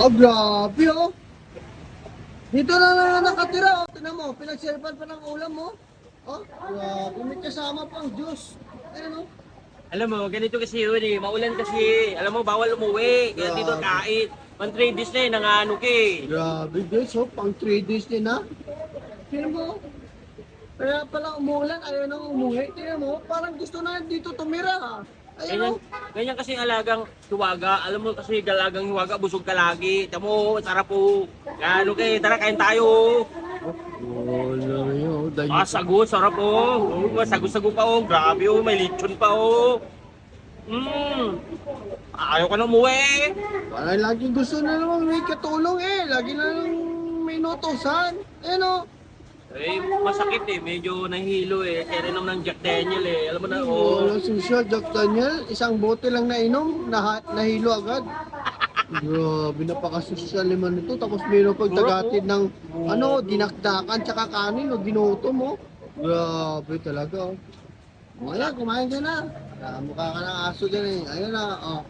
Oh, grabe oh. Dito na lang nakatira oh. Tingnan mo, pinagserpan pa ng ulam mo. Oh, grabe. May kasama pang juice. Ayan oh. Alam mo, ganito kasi yun eh. Maulan kasi. Alam mo, bawal umuwi. Kaya dito Grabe. kahit. Pang 3 days na eh, nangano ka eh. Grabe guys, oh, pang 3 days din ha. Tingnan mo. Kaya pala umulan, ayaw nang umuwi. Tingnan mo, parang gusto na dito tumira. Ayun Ganyan, oh. ganyan kasi alagang hiwaga. Alam mo kasi galagang hiwaga, busog ka lagi. Tamo, sarap po. Gano kay, tara kain tayo. Wala yun, Ah, sago, sarap po. Oh, sago-sago pa oh. Grabe oh, may lechon pa oh. Mm. Ayaw ka na umuwi. Parang lagi gusto na naman may katulong eh. Lagi na lang may notosan. Ayun oh. Eh, masakit eh. Medyo nahihilo eh. Kaya rin ng Jack Daniel eh. Alam mo na, Oh, oh. Wala susya, Jack Daniel. Isang bote lang na inom, nah nahilo agad. Grabe, napakasosyal naman ito. Tapos mayroon pag tagatid ng ano, dinakdakan tsaka kanin o ginuto mo. Grabe talaga. Oh. Ayan, kumain ka na. Ah, mukha ka ng aso dyan eh. Ayun na, oh.